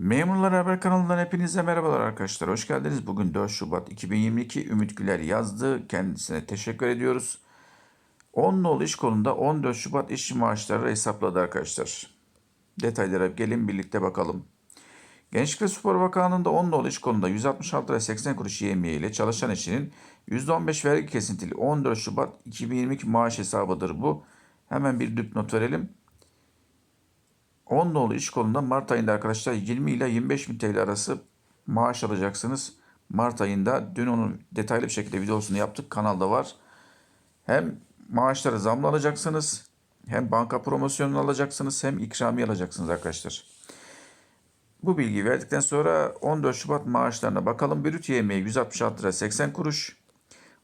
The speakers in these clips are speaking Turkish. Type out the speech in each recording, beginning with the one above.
Memurlar Haber kanalından hepinize merhabalar arkadaşlar. Hoş geldiniz. Bugün 4 Şubat 2022 Ümit Güler yazdı. Kendisine teşekkür ediyoruz. 10 nolu iş kolunda 14 Şubat işçi maaşları hesapladı arkadaşlar. Detaylara gelin birlikte bakalım. Gençlik ve Spor Bakanlığı'nda 10 nolu iş kolunda 166 lira 80 kuruş yemiye ile çalışan işçinin %15 vergi kesintili 14 Şubat 2022 maaş hesabıdır bu. Hemen bir dipnot verelim. 10 nolu iş kolunda Mart ayında arkadaşlar 20 ile 25 bin TL arası maaş alacaksınız. Mart ayında dün onun detaylı bir şekilde videosunu yaptık. Kanalda var. Hem maaşları zamlı alacaksınız. Hem banka promosyonunu alacaksınız. Hem ikramiye alacaksınız arkadaşlar. Bu bilgiyi verdikten sonra 14 Şubat maaşlarına bakalım. Brüt yemeği 166 lira 80 kuruş.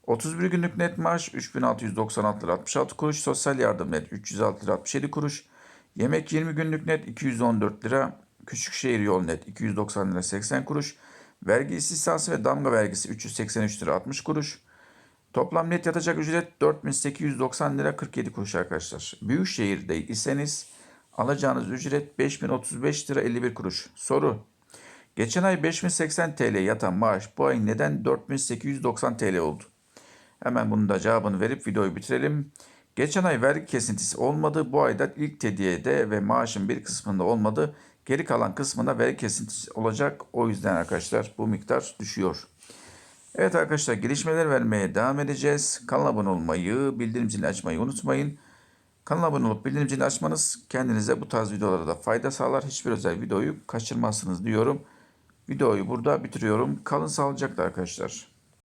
31 günlük net maaş 3696 lira 66 kuruş. Sosyal yardım net 306 lira 67 kuruş. Yemek 20 günlük net 214 lira. Küçükşehir yol net 290 lira 80 kuruş. Vergi istisnası ve damga vergisi 383 lira 60 kuruş. Toplam net yatacak ücret 4890 lira 47 kuruş arkadaşlar. Büyükşehir'de iseniz alacağınız ücret 5035 lira 51 kuruş. Soru. Geçen ay 5080 TL yatan maaş bu ay neden 4890 TL oldu? Hemen bunun da cevabını verip videoyu bitirelim. Geçen ay vergi kesintisi olmadı. Bu ayda ilk tediyede ve maaşın bir kısmında olmadı. Geri kalan kısmında vergi kesintisi olacak. O yüzden arkadaşlar bu miktar düşüyor. Evet arkadaşlar gelişmeler vermeye devam edeceğiz. Kanala abone olmayı, bildirim zilini açmayı unutmayın. Kanala abone olup bildirim zilini açmanız kendinize bu tarz videolara da fayda sağlar. Hiçbir özel videoyu kaçırmazsınız diyorum. Videoyu burada bitiriyorum. Kalın sağlıcakla arkadaşlar.